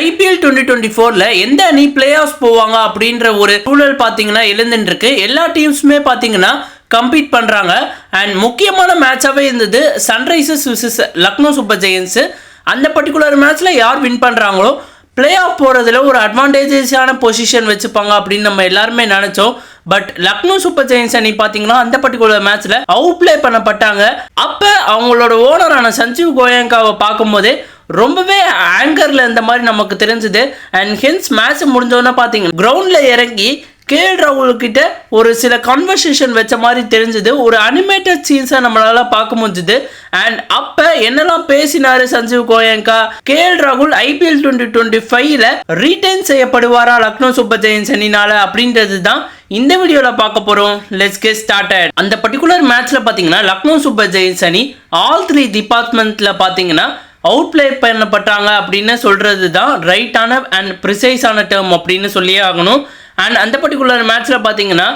IPL twenty twenty ஃபோரில் எந்த அணி பிளே ஆஃப் போவாங்க அப்படின்ற ஒரு சூழல் பார்த்தீங்கன்னா எழுந்துருக்கு எல்லா டீம்ஸுமே பார்த்தீங்கன்னா கம்பீட் பண்ணுறாங்க அண்ட் முக்கியமான மேட்சாகவே இருந்தது Sunrisers versus Lucknow Super Giants அந்த பர்டிகுலர் மேட்ச்சில் யார் வின் பண்ணுறாங்களோ பிளே ஆஃப் போகிறதுல ஒரு அட்வான்டேஜஸான பொசிஷன் வச்சுப்பாங்க அப்படின்னு நம்ம எல்லாருமே நினச்சோம். பட் லக்னோ சூப்பர் ஜெயின்ஸ் அணி பார்த்தீங்கன்னா அந்த பர்டிகுலர் மேட்ச்சில் அவுட் ப்ளே பண்ணப்பட்டாங்க. அப்போ அவங்களோட ஓனரான சஞ்சீவ் கோயங்காவை பார்க்கும்போதே ரொம்பவே ஆங்கரில் இந்த மாதிரி நமக்கு தெரிஞ்சுது. அண்ட் ஹென்ஸ் மேட்ச் முடிஞ்சோன்னா பார்த்தீங்கன்னா கிரவுண்டில் இறங்கி கேஎல் ராகுல் கிட்ட ஒரு சில கன்வர்சேஷன் வச்ச மாதிரி தெரிஞ்சது. ஒரு அனிமேட்டட் சீன்ஸை நம்மளால பார்க்க முடிஞ்சுது. அண்ட் அப்போ என்னெல்லாம் பேசினாரு சஞ்சீவ் கோயங்கா? கேஎல் ராகுல் ஐபிஎல் டுவெண்ட்டி டுவெண்ட்டி ஃபைவ்ல ரீட்டைன் செய்யப்படுவாரா லக்னோ சூப்பர் ஜெயின்ஸ் அணினால அப்படின்றது தான் இந்த வீடியோவில் பார்க்க போகிறோம் லெட்ஸ் கெட் ஸ்டார்டட் அந்த பர்டிகுலர் மேட்ச்சில் பார்த்தீங்கன்னா லக்னோ சூப்பர் ஜெயின்ஸ் அணி ஆல் த்ரீ டிபார்ட்மெண்ட்டில் பார்த்தீங்கன்னா அவுட் பிளே பண்ணப்பட்டாங்க அப்படின்னு சொல்கிறது தான் ரைட்டான அண்ட் ப்ரிசைஸான டேர்ம் அப்படின்னு சொல்லியே ஆகணும். அண்ட் அந்த பர்டிகுலர் மேட்ச்சில் பார்த்தீங்கன்னா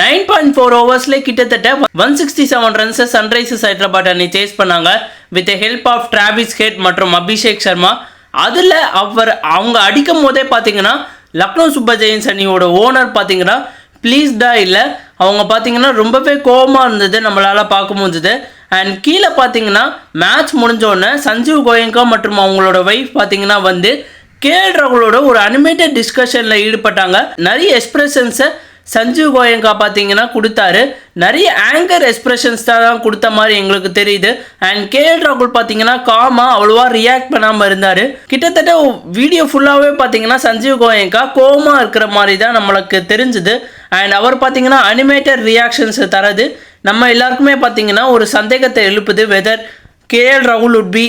நைன் பாயிண்ட் ஃபோர் ஓவர்ஸ்லேயே கிட்டத்தட்ட ஒன் சிக்ஸ்டி செவன் ரன்ஸை சன்ரைசர்ஸ் ஹைதராபாத் அணி சேஸ் பண்ணாங்க. With help of Travis Head மற்றும் அபிஷேக் சர்மா அதில் அவர் அவங்க அடிக்கும் போதே பார்த்தீங்கன்னா லக்னோ சூப்பர் ஜெயின்ஸ் அணியோட ஓனர் பார்த்தீங்கன்னா ப்ளீஸ்டாக இல்லை அவங்க பார்த்தீங்கன்னா ரொம்பவே கோபமாக இருந்தது நம்மளால் பார்க்க முடிஞ்சது. அண்ட் கீழே பார்த்தீங்கன்னா மேட்ச் முடிஞ்சோடனே சஞ்சீவ் கோயங்கா மற்றும் அவங்களோட ஒய்ஃப் பார்த்தீங்கன்னா வந்து கேள்றவங்களோட ஒரு அனிமேட்டட் டிஸ்கஷனில் ஈடுபட்டாங்க. நிறைய எக்ஸ்பிரஷன்ஸை சஞ்சீவ் கோயங்கா பார்த்தீங்கன்னா கொடுத்தாரு. நிறைய ஆங்கர் எக்ஸ்பிரஷன்ஸ் தான் கொடுத்த மாதிரி எங்களுக்கு தெரியுது. அண்ட் கேஎல் ராகுல் பார்த்தீங்கன்னா காமா அவ்வளோவா ரியாக்ட் பண்ணாமல் இருந்தார். கிட்டத்தட்ட வீடியோ ஃபுல்லாகவே பார்த்தீங்கன்னா சஞ்சீவ் கோயங்கா கோமா இருக்கிற மாதிரி தான் நம்மளுக்கு தெரிஞ்சுது. அண்ட் அவர் பார்த்தீங்கன்னா அனிமேட்டட் ரியாக்ஷன்ஸை தரது. நம்ம எல்லாருக்குமே பார்த்தீங்கன்னா ஒரு சந்தேகத்தை எழுப்புது வெதர் கேஎல் ராகுல் would be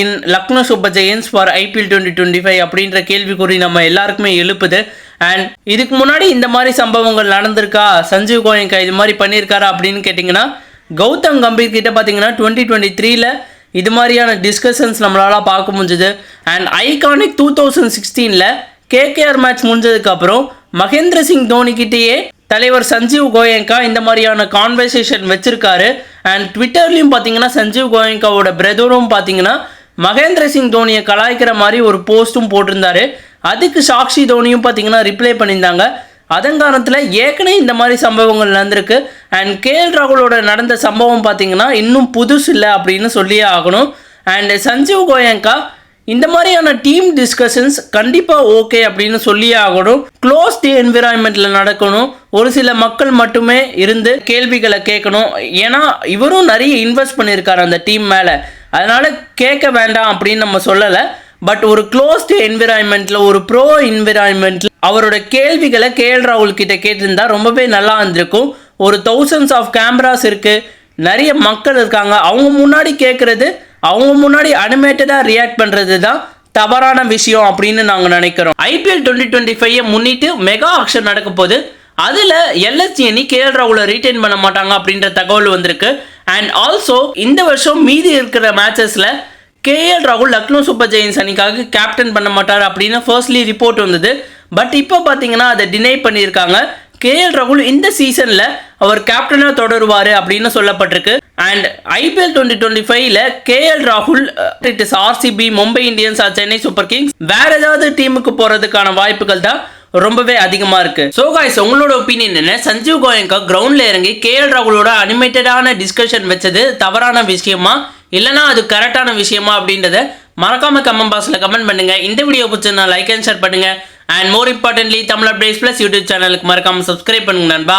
in Lucknow Super Giants for IPL twenty twenty five அப்படின்ற கேள்விக்குறி நம்ம எல்லாருக்குமே எழுப்புது. அண்ட் இதுக்கு முன்னாடி இந்த மாதிரி சம்பவங்கள் நடந்திருக்கா? சஞ்சீவ் கோயங்கா இது மாதிரி பண்ணியிருக்காரா அப்படின்னு கேட்டிங்கன்னா கௌதம் கம்பீர் கிட்ட பார்த்தீங்கன்னா டுவெண்ட்டி டுவெண்ட்டி த்ரீல இது மாதிரியான டிஸ்கஷன்ஸ் நம்மளால் பார்க்க முடிஞ்சுது. அண்ட் ஐகானிக் டூ தௌசண்ட் சிக்ஸ்டீனில் கேகேஆர் மேட்ச் முடிஞ்சதுக்கப்புறம் மகேந்திர சிங் தோனிக்கிட்டேயே தலைவர் சஞ்சீவ் கோயங்கா இந்த மாதிரியான கான்வர்சேஷன் வச்சிருக்காரு. அண்ட் ட்விட்டர்லேயும் பார்த்தீங்கன்னா சஞ்சீவ் கோயங்காவோட பிரதரும் பார்த்தீங்கன்னா மகேந்திர சிங் தோனியை கலாய்க்கிற மாதிரி ஒரு போஸ்ட்டும் போட்டிருந்தாரு. அதுக்கு சாக்ஷி தோனியும் பார்த்தீங்கன்னா ரிப்ளை பண்ணியிருந்தாங்க. அதன் காரணத்தில் ஏற்கனவே இந்த மாதிரி சம்பவங்கள் நடந்திருக்கு. அண்ட் கேஎல் ராகுலோட நடந்த சம்பவம் பார்த்தீங்கன்னா இன்னும் புதுசு இல்லை அப்படின்னு சொல்லியே ஆகணும். அண்ட் சஞ்சீவ் கோயங்கா இந்த மாதிரியான டீம் டிஸ்கஷன்ஸ் கண்டிப்பாக ஓகே அப்படின்னு சொல்லியே ஆகணும். க்ளோஸ் தி என்விரான்மெண்ட்டில் நடக்கணும். ஒரு சில மக்கள் மட்டுமே இருந்து கேள்விகளை கேட்கணும். ஏன்னா இவரும் நிறைய இன்வெஸ்ட் பண்ணியிருக்காரு அந்த டீம் மேலே. அதனால் கேட்க வேண்டாம் அப்படின்னு நம்ம சொல்லலை. பட் ஒரு க்ளோஸ்டு என்விரான்மெண்ட்டில் ஒரு ப்ரோ என்விரான்மெண்ட்டில் அவரோட கேள்விகளை கேஎல் ராகுல் கிட்ட கேட்டிருந்தா ரொம்பவே நல்லா இருந்திருக்கும். ஒரு தௌசண்ட்ஸ் ஆஃப் கேமராஸ் இருக்குது நிறைய மக்கள் இருக்காங்க. அவங்க முன்னாடி கேட்குறது அவங்க முன்னாடி அனிமேட்டடாக ரியாக்ட் பண்ணுறது தான் தவறான விஷயம் அப்படின்னு நாங்கள் நினைக்கிறோம். ஐபிஎல் டுவெண்ட்டி டுவெண்ட்டி ஃபைவ் முன்னிட்டு மெகா ஆக்ஷன் நடக்க போது அதில் எல்எஸ்சி அணி கேஎல் ராகுல ரீட்டைன் பண்ண மாட்டாங்க அப்படின்ற தகவல் வந்திருக்கு. அண்ட் ஆல்சோ இந்த வருஷம் மீதி இருக்கிற மேட்சஸில் கேஎல் ராகுல் லக்னோ சூப்பர் ஜெயின்ஸ் அணிக்காக கேப்டன் பண்ண மாட்டார் அப்படின்னு ஃபர்ஸ்ட்லி ரிப்போர்ட் வந்தது. பட் இப்போ பார்த்தீங்கன்னா அதை டினை பண்ணியிருக்காங்க. கேஎல் ராகுல் இந்த சீசனில் அவர் கேப்டனாக தொடருவார் அப்படின்னு சொல்லப்பட்டிருக்கு. அண்ட் ஐபிஎல் டுவெண்ட்டி டுவெண்ட்டி ஃபைவ்ல கேஎல் ராகுல் it is RCB Mumbai Indians or Chennai Super Kings வேற ஏதாவது டீமுக்கு போறதுக்கான வாய்ப்புகள் தான் ரொம்பவே அதிகமாக இருக்கு. ஸோ காய்ஸ் உங்களோட ஒப்பீனியன் என்ன? சஞ்சீவ் கோயங்கா கிரவுண்டில் இறங்கி கேஎல் ராகுலோட அனிமேட்டடான டிஸ்கஷன் வச்சது தவறான விஷயமா? இல்லைனா அது கரெக்டான விஷயமா அப்படின்றத மறக்காம கமெண்ட் பாக்ஸில் கமெண்ட் பண்ணுங்க. இந்த வீடியோ பிடிச்சிருந்தா லைக் அண்ட் ஷேர் பண்ணுங்க. And more importantly Tamil updates plus YouTube சேனலுக்கு மறக்காம சப்ஸ்கிரைப் பண்ணுங்க நண்பா.